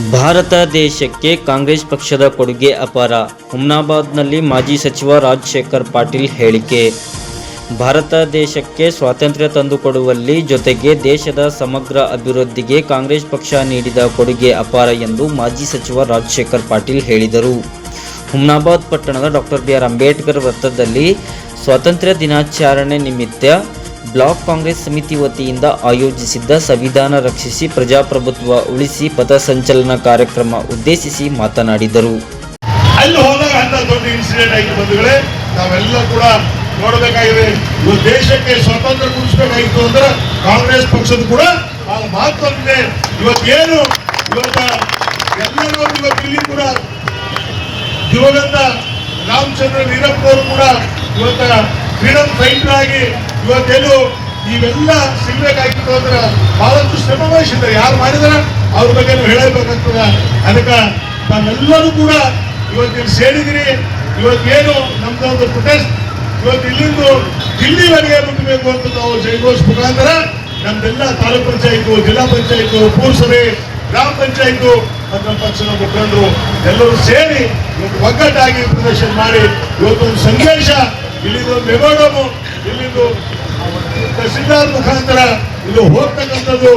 ಭಾರತ ದೇಶಕ್ಕೆ ಕಾಂಗ್ರೆಸ್ ಪಕ್ಷದ ಕೊಡುಗೆ ಅಪಾರ. ಹುಮ್ನಾಬಾದ್ನಲ್ಲಿ ಮಾಜಿ ಸಚಿವ ರಾಜಶೇಖರ್ ಪಾಟೀಲ್ ಹೇಳಿಕೆ. ಭಾರತ ದೇಶಕ್ಕೆ ಸ್ವಾತಂತ್ರ್ಯ ತಂದುಕೊಡುವಲ್ಲಿ ಜೊತೆಗೆ ದೇಶದ ಸಮಗ್ರ ಅಭಿವೃದ್ಧಿಗೆ ಕಾಂಗ್ರೆಸ್ ಪಕ್ಷ ನೀಡಿದ ಕೊಡುಗೆ ಅಪಾರ ಎಂದು ಮಾಜಿ ಸಚಿವ ರಾಜಶೇಖರ್ ಪಾಟೀಲ್ ಹೇಳಿದರು. ಹುಮ್ನಾಬಾದ್ ಪಟ್ಟಣದ ಡಾಕ್ಟರ್ ಬಿ ಆರ್ ಅಂಬೇಡ್ಕರ್ ವೃತ್ತದಲ್ಲಿ ಸ್ವಾತಂತ್ರ್ಯ ದಿನಾಚರಣೆ ನಿಮಿತ್ತ ಬ್ಲಾಕ್ ಕಾಂಗ್ರೆಸ್ ಸಮಿತಿ ವತಿಯಿಂದ ಆಯೋಜಿಸಿದ್ದ ಸಂವಿಧಾನ ರಕ್ಷಿಸಿ ಪ್ರಜಾಪ್ರಭುತ್ವ ಉಳಿಸಿ ಪಥಸಂಚಲನ ಕಾರ್ಯಕ್ರಮ ಉದ್ದೇಶಿಸಿ ಮಾತನಾಡಿದರು. ಅಲ್ಲಿ ಹೋದಾಗ ಅಂತ ದೊಡ್ಡ ಇನ್ಸಿಡೆಂಟ್ ಆಯಿತು ಬಂಧುಗಳೇ. ನಾವೆಲ್ಲ ಕೂಡ ನೋಡಬೇಕಾಗಿದೆ. ಇವತ್ತು ದೇಶಕ್ಕೆ ಸ್ವಾತಂತ್ರ್ಯ ಕೊಡಿಸ್ಬೇಕಾಗಿತ್ತು ಅಂದ್ರೆ ಕಾಂಗ್ರೆಸ್ ಪಕ್ಷದ ಕೂಡ ಆ ಇದೆ ಇವತ್ತೇನು? ಇವತ್ತ ಎಲ್ಲರೂ ಇವತ್ತು ಇಲ್ಲಿ ಕೂಡ ದಿವಂಗತ ರಾಮಚಂದ್ರ ವೀರಪ್ಪನವರು ಕೂಡ ಇವತ್ತ ಫ್ರೀಡಮ್ ಫೈಟರ್ ಆಗಿ ಇವತ್ತೇನು ಇವೆಲ್ಲ ಸಿಗ್ಬೇಕಾಗಿತ್ತು ಅಂದ್ರೆ ಬಹಳಷ್ಟು ಶ್ರಮ ವಹಿಸಿದ್ದಾರೆ ಯಾರು ಮಾಡಿದಾರ? ಅವ್ರ ಬಗ್ಗೆ ನಾವು ಹೇಳಬೇಕಾಗ್ತದ ಅದಕ್ಕೆ ತಾವೆಲ್ಲರೂ ಕೂಡ ಇವತ್ತಿನ ಸೇರಿದಿರಿ. ಇವತ್ತೇನು ನಮ್ದು ಒಂದು ಪ್ರೊಟೆಸ್ಟ್ ಇವತ್ತು ಇಲ್ಲಿಂದ ದಿಲ್ಲಿವರೆಗೆ ಮುಟ್ಟಬೇಕು ಅಂತ ನಾವು ಜೈಘೋಷ್ ಮುಖಾಂತರ ನಮ್ದೆಲ್ಲ ತಾಲೂಕ್ ಪಂಚಾಯಿತು, ಜಿಲ್ಲಾ ಪಂಚಾಯಿತು, ಪುರಸಭೆ, ಗ್ರಾಮ ಪಂಚಾಯಿತು ಮತ್ತು ನಮ್ಮ ಪಕ್ಷದ ಮುಖಂಡರು ಎಲ್ಲರೂ ಸೇರಿ ಇವತ್ತು ಒಗ್ಗಟ್ಟಾಗಿ ಪ್ರದರ್ಶನ ಮಾಡಿ. ಇವತ್ತೊಂದು ಸಂದೇಶ. ಇಲ್ಲಿಂದ ಒಂದು ಮೆಮೋಡಮು ತಹಸೀಲ್ದಾರ್ ಮುಖಾಂತರ ಇದು ಹೋಗ್ತಕ್ಕಂಥದ್ದು.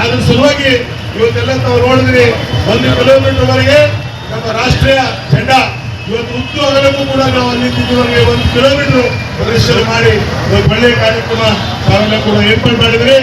ಅದ್ರ ಸಲುವಾಗಿ ಇವತ್ತೆಲ್ಲ ತಾವು ನೋಡಿದ್ರಿ, ಒಂದು ಕಿಲೋಮೀಟರ್ ವರೆಗೆ ನಮ್ಮ ರಾಷ್ಟ್ರೀಯ ಜೆಂಡಾ ಇವತ್ತು ಉದ್ಯೋಗಕ್ಕೂ ಕೂಡ ನಾವು ಅಲ್ಲಿ ಇಲ್ಲಿವರೆಗೆ ಒಂದು ಕಿಲೋಮೀಟರ್ ಪ್ರದರ್ಶನ ಮಾಡಿ ಒಂದು ಒಳ್ಳೆಯ ಕಾರ್ಯಕ್ರಮ ತಾವೆಲ್ಲ ಕೂಡ ಏರ್ಪಾಡು ಮಾಡಿದ್ರಿ.